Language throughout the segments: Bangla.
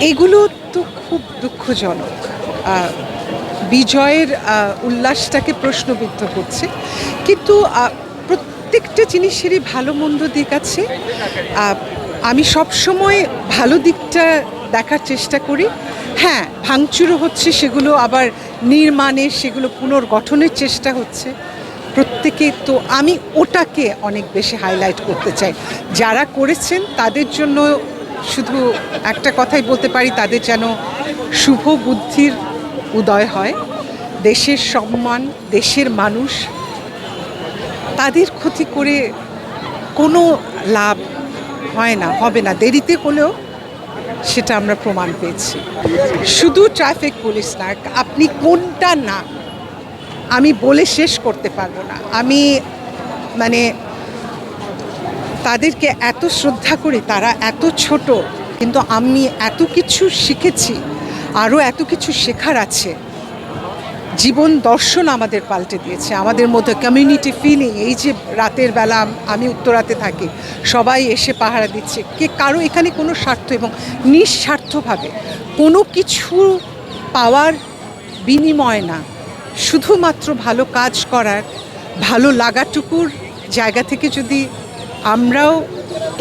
এগুলো তো খুব দুঃখজনক। বিজয়ের উল্লাসটাকে প্রশ্নবিদ্ধ করছে। কিন্তু প্রত্যেকটা জিনিসেরই ভালো মন্দ দিক আছে। আমি সবসময় ভালো দিকটা দেখার চেষ্টা করি। হ্যাঁ ভাঙচুরও হচ্ছে, সেগুলো আবার নির্মাণের সেগুলো পুনর্গঠনের চেষ্টা হচ্ছে। প্রত্যেকে তো আমি ওটাকে অনেক বেশি হাইলাইট করতে চাই। যারা করেছেন, তাদের জন্য শুধু একটা কথাই বলতে পারি, তাদের যেন শুভ বুদ্ধির উদয় হয়। দেশের সম্মান, দেশের মানুষ, তাদের ক্ষতি করে কোনো লাভ হয় না, হবে না। দেরিতে হলেও সেটা আমরা প্রমাণ পেয়েছি। শুধু ট্রাফিক পুলিশ না, আপনি কোনটা না, আমি বলে শেষ করতে পারব না। আমি মানে তাদেরকে এত শ্রদ্ধা করি, তারা এত ছোট, কিন্তু আমি এত কিছু শিখেছি, আরও এত কিছু শেখার আছে। জীবন দর্শন আমাদের পাল্টে দিয়েছে, আমাদের মধ্যে কমিউনিটি ফিলিং এই যে রাতের বেলা আমি উত্তরাতে থাকি, সবাই এসে পাহারা দিচ্ছে। কে কারও এখানে কোনো স্বার্থ এবং নিঃস্বার্থভাবে কোনো কিছু পাওয়ার বিনিময় না। শুধুমাত্র ভালো কাজ করার, ভালো লাগাটুকুর জায়গা থেকে যদি আমরাও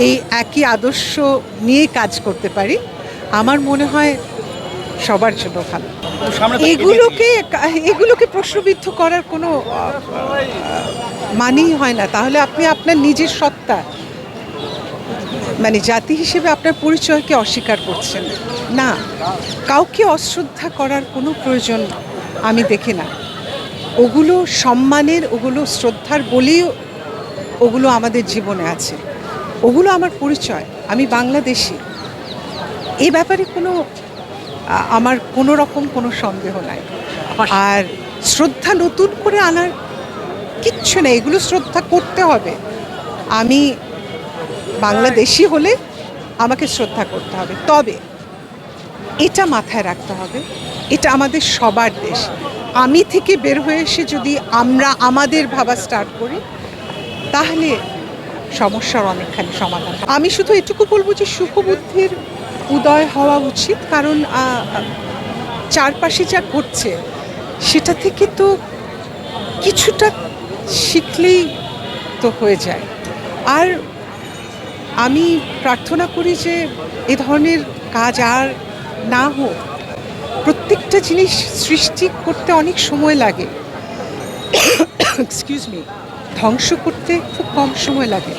এই একই আদর্শ নিয়ে কাজ করতে পারি। আমার মনে হয় সবার জন্য ভালো। এগুলোকে এগুলোকে প্রশ্নবিদ্ধ করার কোনো মানেই হয় না। তাহলে আপনি আপনার নিজের সত্তা মানে জাতি হিসেবে আপনার পরিচয়কে অস্বীকার করছেন। না কাউকে অশ্রদ্ধা করার কোনো প্রয়োজন আমি দেখি না। ওগুলো সম্মানের ওগুলো শ্রদ্ধার বলেই ওগুলো আমাদের জীবনে আছে। ওগুলো আমার পরিচয়। আমি বাংলাদেশি। এই ব্যাপারে কোনো আমার কোনো রকম কোনো সন্দেহ নাই। আর শ্রদ্ধা নতুন করে আনার কিচ্ছু নেই। এগুলো শ্রদ্ধা করতে হবে। আমি বাংলাদেশি হলে আমাকে শ্রদ্ধা করতে হবে। তবে এটা মাথায় রাখতে হবে এটা আমাদের সবার দেশ। আমি থেকে বের হয়ে এসে যদি আমরা আমাদের ভাবা স্টার্ট করি তাহলে সমস্যার অনেকখানি সমাধান। আমি শুধু এটুকু বলব যে সুখবুদ্ধির উদয় হওয়া উচিত, কারণ চারপাশে যা ঘটছে সেটা থেকে তো কিছুটা শিখলেই তো হয়ে যায়। আর আমি প্রার্থনা করি যে এ ধরনের কাজ আর না হোক, প্রত্যেকটা জিনিস সৃষ্টি করতে অনেক সময় লাগে। এক্সকিউজ মি ধ্বংস করতে খুব কম সময় লাগে।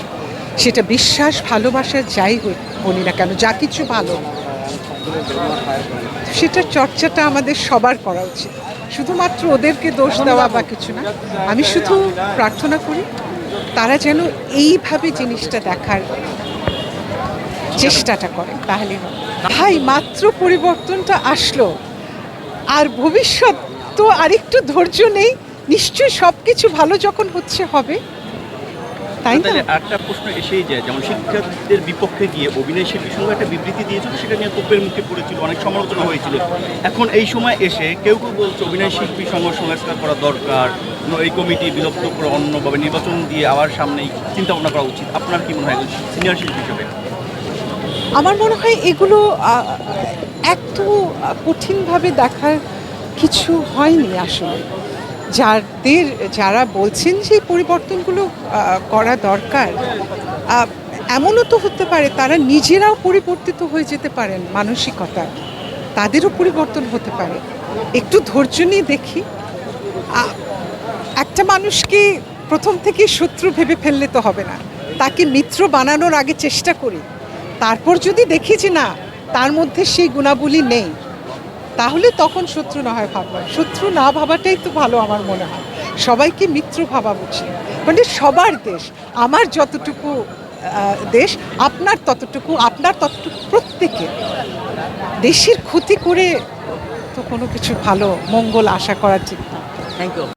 সেটা বিশ্বাস, ভালোবাসা যাই বলি না কেন, যা কিছু ভালো। সেটার চর্চাটা আমাদের সবার করা উচিত। শুধুমাত্র ওদেরকে দোষ দেওয়া বা কিছু না, আমি শুধু প্রার্থনা করি, তারা যেন এইভাবে জিনিসটা দেখার চেষ্টাটা করে, তাহলে। ভাই, মাত্র পরিবর্তনটা আসলো। আর ভবিষ্যৎ তো আরেকটু ধৈর্য নেই নিশ্চয়ই সব কিছু ভালো যখন হচ্ছে হবে। তাই না? একটা প্রশ্ন এসেই যায় যেমন শিক্ষার্থীদের বিপক্ষে গিয়ে অভিনয় শিল্পী সঙ্গে একটা বিবৃতি দিয়েছিল সেটা নিয়ে তোপের মুখে পড়েছিল অনেক সমালোচনা হয়েছিল। এখন এই সময় এসে কেউ কেউ বলছে অভিনয় শিল্পী সঙ্গ সংস্কার করা দরকার এই কমিটি বিলুপ্ত করে অন্যভাবে নির্বাচন দিয়ে আবার সামনেই চিন্তা ভাবনা করা উচিত। আপনার কি মনে হয় সিনিয়র শিল্পী হিসেবে? আমার মনে হয় এগুলো এত কঠিনভাবে দেখার কিছু হয়নি আসলে। যাদের, যারা বলছেন যে পরিবর্তনগুলো করা দরকার এমনও তো হতে পারে তারা নিজেরাও পরিবর্তিত হয়ে যেতে পারেন মানসিকতা। তাদেরও পরিবর্তন হতে পারে। একটু ধৈর্য নিয়ে দেখি। একটা মানুষকে প্রথম থেকে শত্রু ভেবে ফেললে তো হবে না। তাকে মিত্র বানানোর আগে চেষ্টা করি। তারপর যদি দেখি যে না, তার মধ্যে সেই গুণাবলী নেই তাহলে তখন শত্রু না হয় ভাবলাম শত্রু না ভাবাটাই তো ভালো আমার মনে হয়। সবাইকে মিত্র ভাবা উচিত মানে সবার দেশ, আমার যতটুকু দেশ, আপনার ততটুকু আপনার ততটুকু প্রত্যেকে। দেশের ক্ষতি করে তো কোনো কিছু ভালো, মঙ্গল আশা করার না থ্যাংক ইউ